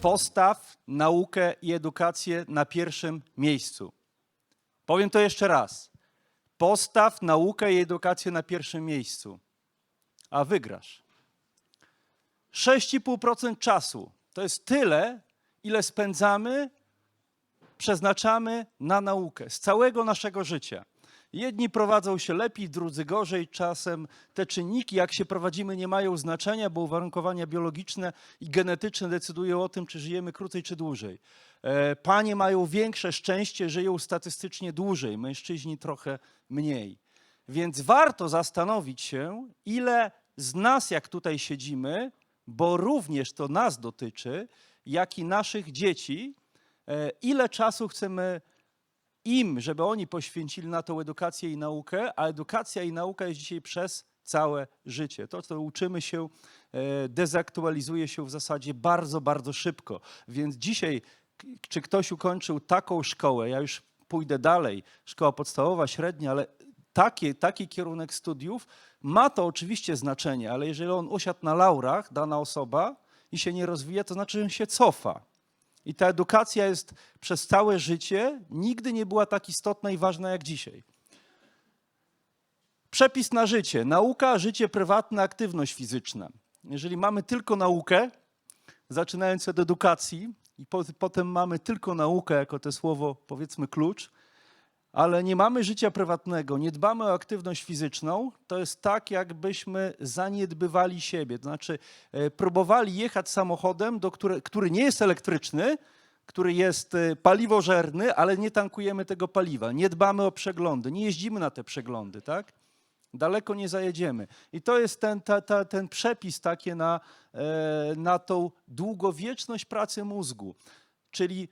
Postaw naukę i edukację na pierwszym miejscu. Powiem to jeszcze raz. Postaw naukę i edukację na pierwszym miejscu, a wygrasz. 6,5% czasu to jest tyle, ile spędzamy, przeznaczamy na naukę z całego naszego życia. Jedni prowadzą się lepiej, drudzy gorzej. Czasem te czynniki, jak się prowadzimy, nie mają znaczenia, bo uwarunkowania biologiczne i genetyczne decydują o tym, czy żyjemy krócej, czy dłużej. E, Panie mają większe szczęście, żyją statystycznie dłużej, mężczyźni trochę mniej. Więc warto zastanowić się, ile z nas, jak tutaj siedzimy, bo również to nas dotyczy, jak i naszych dzieci, e, ile czasu chcemy im, żeby oni poświęcili na tą edukację i naukę, a edukacja i nauka jest dzisiaj przez całe życie. To, co uczymy się, e, dezaktualizuje się w zasadzie bardzo, bardzo szybko. Więc dzisiaj, czy ktoś ukończył taką szkołę, ja już pójdę dalej, szkoła podstawowa, średnia, ale taki, taki kierunek studiów, ma to oczywiście znaczenie, ale jeżeli on usiadł na laurach, dana osoba, i się nie rozwija, to znaczy, że się cofa. I ta edukacja jest przez całe życie, nigdy nie była tak istotna i ważna jak dzisiaj. Przepis na życie. Nauka, życie prywatne, aktywność fizyczna. Jeżeli mamy tylko naukę, zaczynając od edukacji, i po, potem mamy tylko naukę jako to słowo, powiedzmy, klucz, ale nie mamy życia prywatnego, nie dbamy o aktywność fizyczną, to jest tak, jakbyśmy zaniedbywali siebie. To znaczy, e, próbowali jechać samochodem, do które, który nie jest elektryczny, który jest e, paliwożerny, ale nie tankujemy tego paliwa. Nie dbamy o przeglądy, nie jeździmy na te przeglądy, tak? Daleko nie zajedziemy. I to jest ten, ta, ta, ten przepis takie na, e, na tą długowieczność pracy mózgu. Czyli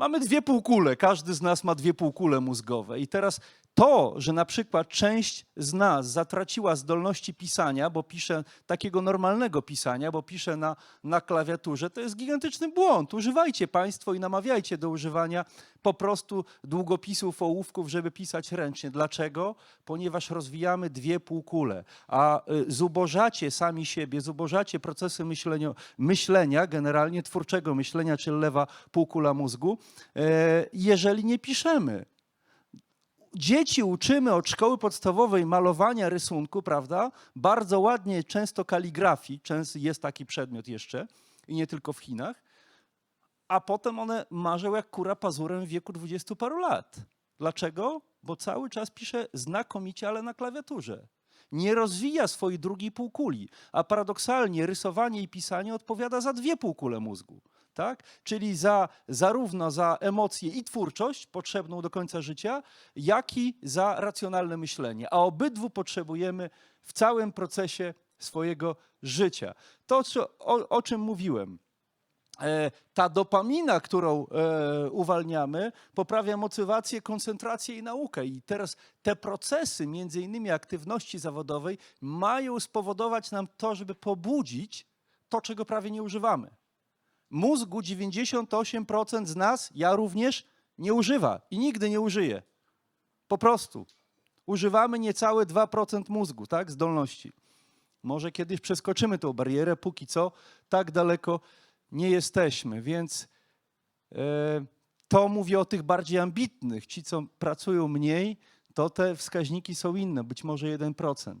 Mamy dwie półkule, każdy z nas ma dwie półkule mózgowe. I teraz to, że na przykład część z nas zatraciła zdolności pisania, bo pisze takiego normalnego pisania, bo pisze na, na klawiaturze, to jest gigantyczny błąd. Używajcie Państwo i namawiajcie do używania po prostu długopisów, ołówków, żeby pisać ręcznie. Dlaczego? Ponieważ rozwijamy dwie półkule, a y, zubożacie sami siebie, zubożacie procesy myślenia, myślenia generalnie twórczego myślenia, czyli lewa półkula mózgu, e, jeżeli nie piszemy dzieci uczymy od szkoły podstawowej malowania rysunku, prawda? Bardzo ładnie, często kaligrafii, często jest taki przedmiot jeszcze i nie tylko w Chinach, a potem one marzą jak kura pazurem w wieku dwudziestu paru lat. Dlaczego? Bo cały czas pisze znakomicie, ale na klawiaturze. Nie rozwija swojej drugiej półkuli, a paradoksalnie rysowanie i pisanie odpowiada za dwie półkule mózgu. Tak? Czyli za, zarówno za emocje i twórczość potrzebną do końca życia, jak i za racjonalne myślenie. A obydwu potrzebujemy w całym procesie swojego życia. To, co, o, o czym mówiłem, e, ta dopamina, którą e, uwalniamy, poprawia motywację, koncentrację i naukę. I teraz te procesy, między innymi aktywności zawodowej, mają spowodować nam to, żeby pobudzić to, czego prawie nie używamy. Mózgu 98% z nas, ja również, nie używa i nigdy nie użyje. Po prostu. Używamy niecałe 2% mózgu, tak, zdolności. Może kiedyś przeskoczymy tą barierę, póki co tak daleko nie jesteśmy, więc e, to mówię o tych bardziej ambitnych. Ci, co pracują mniej, to te wskaźniki są inne, być może 1%.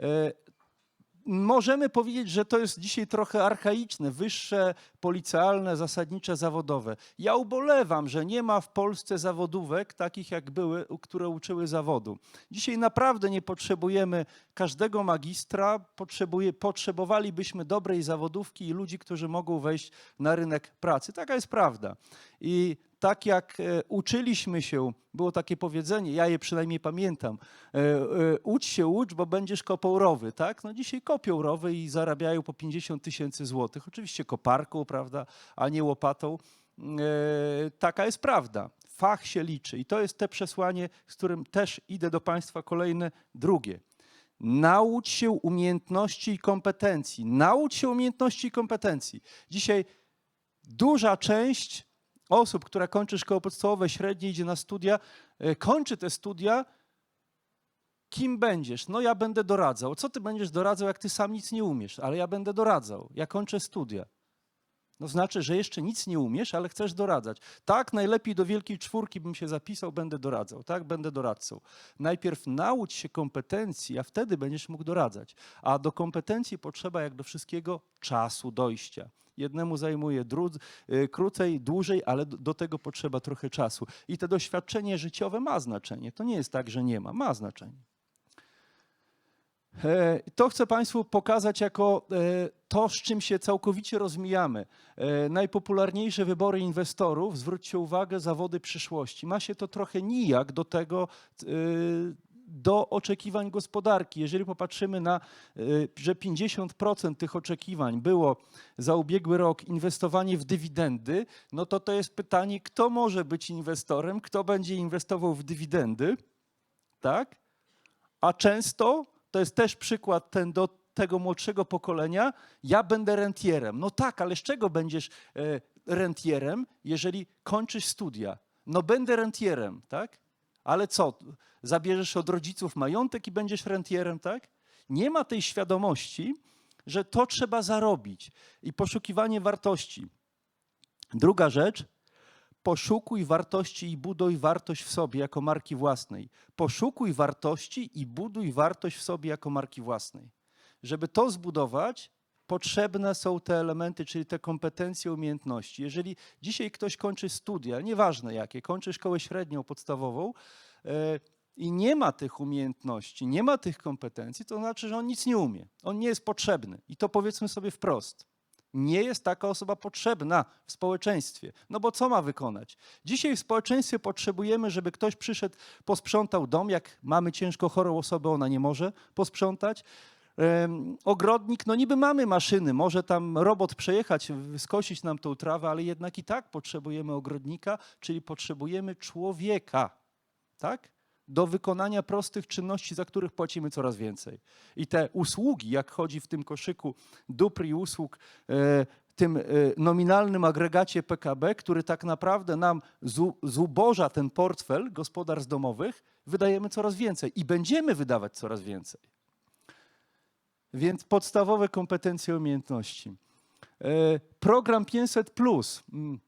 E, Możemy powiedzieć, że to jest dzisiaj trochę archaiczne, wyższe, policealne, zasadnicze, zawodowe. Ja ubolewam, że nie ma w Polsce zawodówek takich jak były, które uczyły zawodu. Dzisiaj naprawdę nie potrzebujemy każdego magistra, potrzebuje, potrzebowalibyśmy dobrej zawodówki i ludzi, którzy mogą wejść na rynek pracy. Taka jest prawda. I tak jak e, uczyliśmy się, było takie powiedzenie, ja je przynajmniej pamiętam, e, e, ucz się, ucz, bo będziesz kopał rowy, tak? No dzisiaj kopią rowy i zarabiają po 50 tysięcy złotych. Oczywiście koparką, prawda, a nie łopatą. Taka jest prawda. Fach się liczy i to jest te przesłanie, z którym też idę do Państwa kolejne, drugie. Naucz się umiejętności i kompetencji. Naucz się umiejętności i kompetencji. Dzisiaj duża część osób, która kończy szkołę podstawową, średnie, idzie na studia, e, kończy te studia, kim będziesz? No ja będę doradzał. Co ty będziesz doradzał, jak ty sam nic nie umiesz? Ale ja będę doradzał. Ja kończę studia. No znaczy, że jeszcze nic nie umiesz, ale chcesz doradzać. Tak, najlepiej do wielkiej czwórki bym się zapisał, będę doradzał. Tak, będę doradcą. Najpierw naucz się kompetencji, a wtedy będziesz mógł doradzać. A do kompetencji potrzeba, jak do wszystkiego, czasu dojścia. Jednemu zajmuje drudz, y, krócej, dłużej, ale do, do tego potrzeba trochę czasu. I to doświadczenie życiowe ma znaczenie. To nie jest tak, że nie ma, ma znaczenie. E, To chcę Państwu pokazać jako e, to, z czym się całkowicie rozmijamy. E, Najpopularniejsze wybory inwestorów, zwróćcie uwagę, zawody przyszłości. Ma się to trochę nijak do tego, do oczekiwań gospodarki. Jeżeli popatrzymy na, że 50% tych oczekiwań było za ubiegły rok inwestowanie w dywidendy, no to to jest pytanie, kto może być inwestorem, kto będzie inwestował w dywidendy, tak? A często to jest też przykład ten do tego młodszego pokolenia, ja będę rentierem. No tak, ale z czego będziesz e, rentierem, jeżeli kończysz studia? No będę rentierem, tak? Ale co, zabierzesz od rodziców majątek i będziesz rentierem, tak? Nie ma tej świadomości, że to trzeba zarobić i poszukiwanie wartości. Druga rzecz, poszukuj wartości i buduj wartość w sobie jako marki własnej. Poszukuj wartości i buduj wartość w sobie jako marki własnej. Żeby to zbudować, potrzebne są te elementy, czyli te kompetencje, umiejętności. Jeżeli dzisiaj ktoś kończy studia, nieważne jakie, kończy szkołę średnią, podstawową e, i nie ma tych umiejętności, nie ma tych kompetencji, to znaczy, że on nic nie umie. On nie jest potrzebny. I to powiedzmy sobie wprost nie jest taka osoba potrzebna w społeczeństwie. No bo co ma wykonać? Dzisiaj w społeczeństwie potrzebujemy, żeby ktoś przyszedł, posprzątał dom. Jak mamy ciężko chorą osobę, ona nie może posprzątać. Ogrodnik, no niby mamy maszyny, może tam robot przejechać, skosić nam tą trawę, ale jednak i tak potrzebujemy ogrodnika, czyli potrzebujemy człowieka, tak? Do wykonania prostych czynności, za których płacimy coraz więcej. I te usługi, jak chodzi w tym koszyku dóbr i usług, e, tym e, nominalnym agregacie PKB, który tak naprawdę nam zu- zuboża ten portfel gospodarstw domowych, wydajemy coraz więcej i będziemy wydawać coraz więcej. Więc podstawowe kompetencje umiejętności. E, Program 500 plus. mm,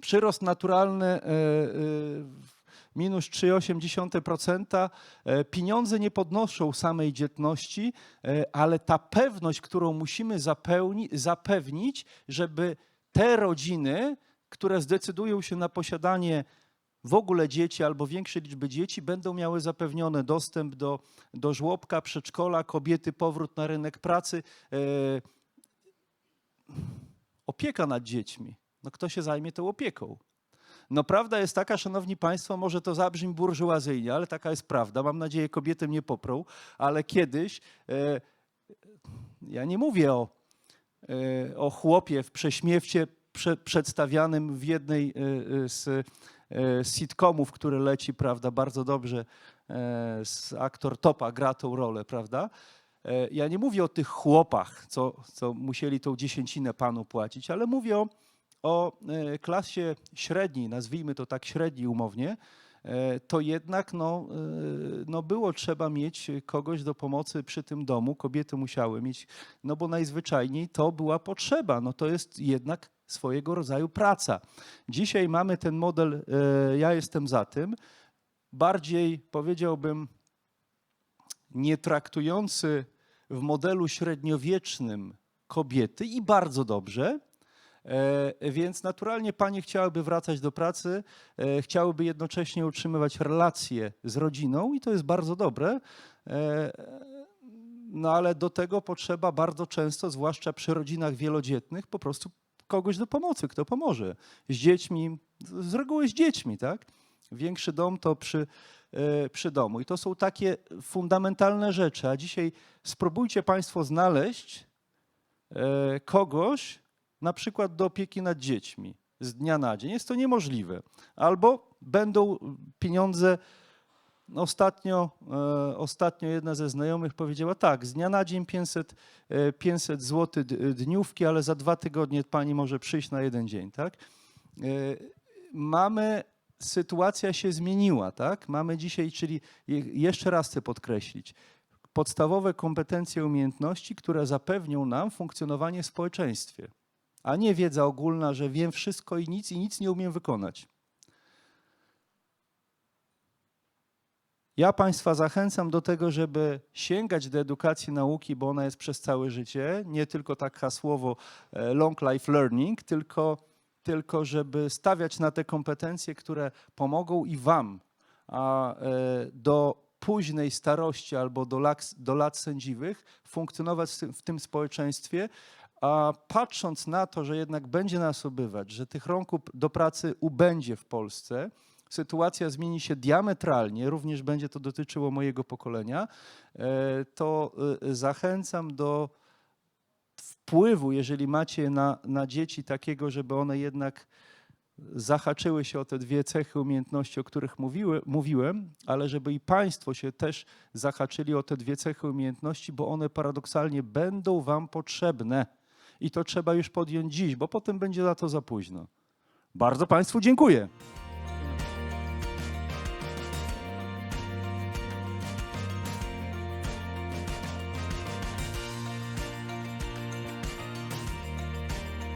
Przyrost naturalny minus 3,8%. E, Pieniądze nie podnoszą samej dzietności, e, ale ta pewność, którą musimy zapełni, zapewnić, żeby te rodziny, które zdecydują się na posiadanie w ogóle dzieci albo większej liczby dzieci będą miały zapewniony dostęp do, do żłobka, przedszkola, kobiety, powrót na rynek pracy, e, opieka nad dziećmi. No kto się zajmie tą opieką? No prawda jest taka, szanowni państwo, może to zabrzmi burżuazyjnie, ale taka jest prawda. Mam nadzieję, kobiety mnie poprą, ale kiedyś, e, ja nie mówię o, e, o chłopie w prześmiewcie prze, przedstawianym w jednej e, e, z e, sitcomów, który leci, prawda, bardzo dobrze, z aktor Topa gra tą rolę, prawda? Ja nie mówię o tych chłopach, co, co musieli tą dziesięcinę panu płacić, ale mówię o, o e, klasie średniej, nazwijmy to tak średniej umownie, e, to jednak no, e, no było trzeba mieć kogoś do pomocy przy tym domu. Kobiety musiały mieć, no bo najzwyczajniej to była potrzeba. No to jest jednak swojego rodzaju praca. Dzisiaj mamy ten model, ja jestem za tym, bardziej powiedziałbym nie traktujący w modelu średniowiecznym kobiety i bardzo dobrze. E, Więc naturalnie panie chciałyby wracać do pracy, e, chciałyby jednocześnie utrzymywać relacje z rodziną i to jest bardzo dobre. E, No ale do tego potrzeba bardzo często, zwłaszcza przy rodzinach wielodzietnych, po prostu kogoś do pomocy, kto pomoże. Z dziećmi, z reguły z dziećmi, tak? Większy dom to przy, przy domu. I to są takie fundamentalne rzeczy. A dzisiaj spróbujcie Państwo znaleźć kogoś, na przykład do opieki nad dziećmi z dnia na dzień. Jest to niemożliwe. Albo będą pieniądze. Ostatnio, e, ostatnio jedna ze znajomych powiedziała tak, z dnia na dzień 500, e, 500 zł dniówki, ale za dwa tygodnie pani może przyjść na jeden dzień, tak? E, mamy, sytuacja się zmieniła, tak? Mamy dzisiaj, czyli je- jeszcze raz chcę podkreślić, podstawowe kompetencje, umiejętności, które zapewnią nam funkcjonowanie w społeczeństwie. A nie wiedza ogólna, że wiem wszystko i nic i nic nie umiem wykonać. Ja Państwa zachęcam do tego, żeby sięgać do edukacji nauki, bo ona jest przez całe życie, nie tylko tak hasłowo e, long life learning, tylko, tylko żeby stawiać na te kompetencje, które pomogą i Wam a, e, do późnej starości albo do lat, do lat sędziwych funkcjonować w tym, w tym społeczeństwie, a patrząc na to, że jednak będzie nas ubywać, że tych rąk do pracy ubędzie w Polsce, sytuacja zmieni się diametralnie, również będzie to dotyczyło mojego pokolenia, e, to e, zachęcam do wpływu, jeżeli macie na, na dzieci takiego, żeby one jednak zahaczyły się o te dwie cechy umiejętności, o których mówiły, mówiłem, ale żeby i Państwo się też zahaczyli o te dwie cechy umiejętności, bo one paradoksalnie będą Wam potrzebne. I to trzeba już podjąć dziś, bo potem będzie na to za późno. Bardzo Państwu dziękuję.